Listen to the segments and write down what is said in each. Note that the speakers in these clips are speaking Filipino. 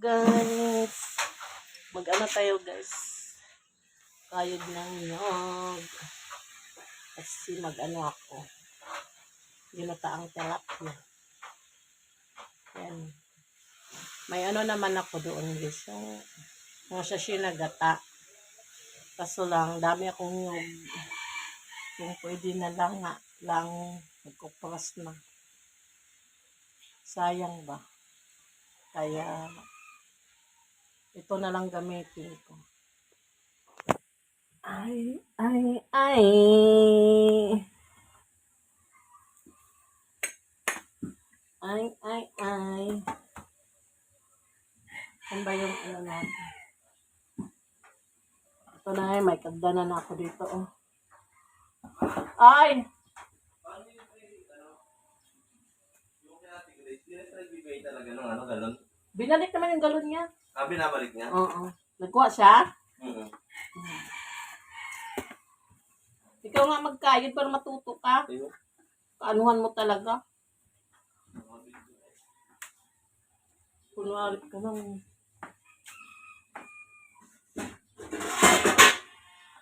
Guys, mag-ano tayo guys. Kayod ng nyog. Kasi mag-ano ako. Ginataang tilapia. Yan. May ano naman ako doon guys. Yung, yung sashi na gata. Kaso lang, dami akong nyog. Kung pwede na lang nga, lang magkupras na. Sayang ba? Kaya, ito na lang gamitin ko. Ay, ay, ay. Ay, ay, ay. Saan ba yung ano natin? Ito na eh, may kagdanan na ako dito, oh. Ay! Ano. Binalik naman yung galon niya. Ah, binabalik niya? Oo. Nagkuha siya? Oo. Ikaw nga magkayod para matuto ka. Ayun. Kaanuhan mo talaga. Kunwari ka lang.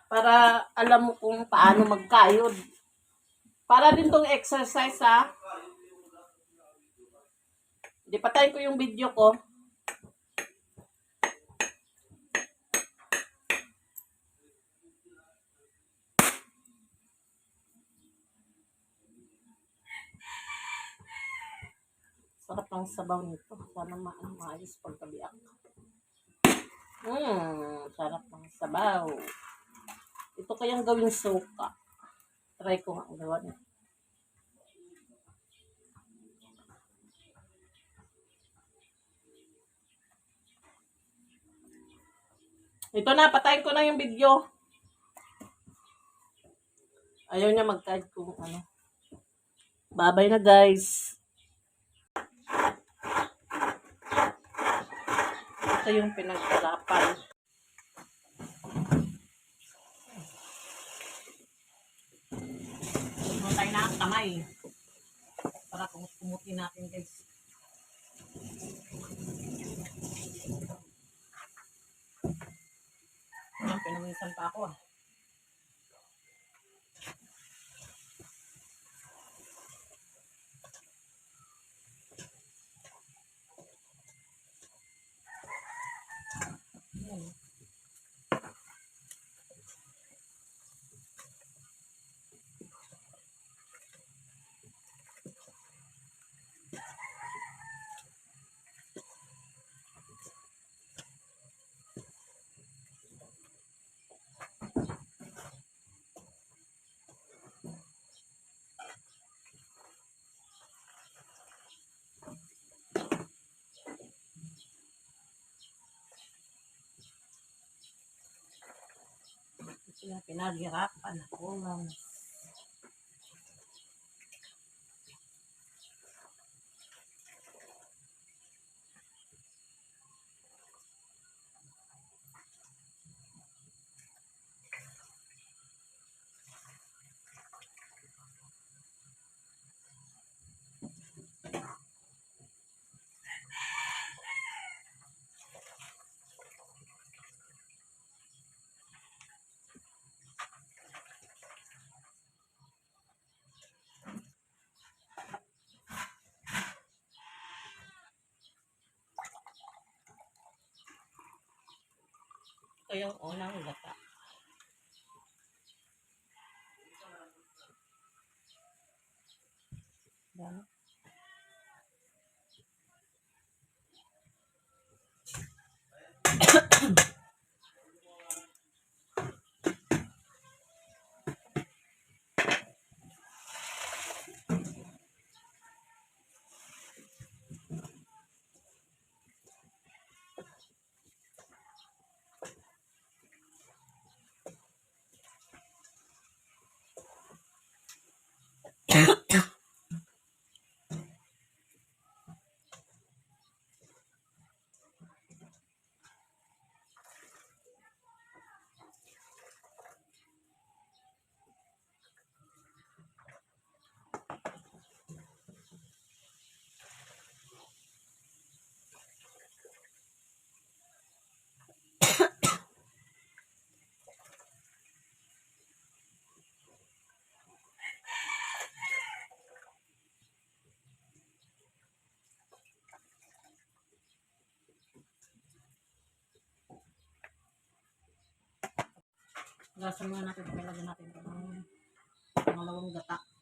Para alam mo kung paano magkayod. Para din tong exercise ha. Di patayin ko yung video ko. Sarap ng sabaw nito. Sana ma maayos pagkabiak. Hmm, sarap ng sabaw. Ito kayang gawing suka. Try ko nga ang gawa nito. Ito na, patayin ko na yung video. Ayaw niya mag-tag kung ano. Bye-bye na guys. Ito yung pinagkalapan. Ito tayo na ang kamay. Para kumuti natin guys. Pinaminsan pa ako ah. Sila pinaghirapan ako ng ito yung unang gata. Dami. Gasan muna natin. Palagyan natin ito ng pangalawang gata.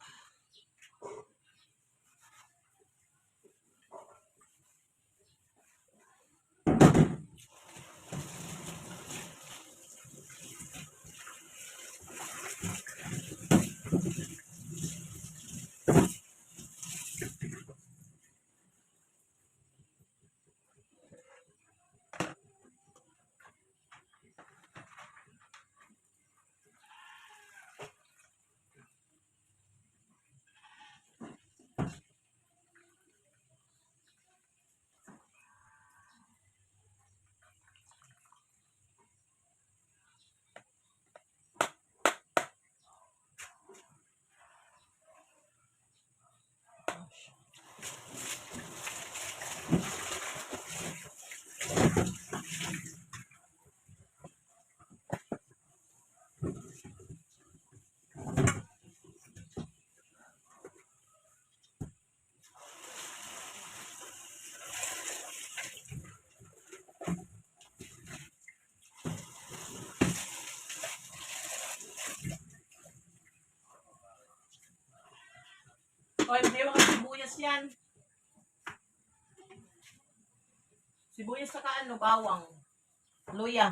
O, hindi mga sibuyas yan. Sibuyas sa ano, bawang. Luya.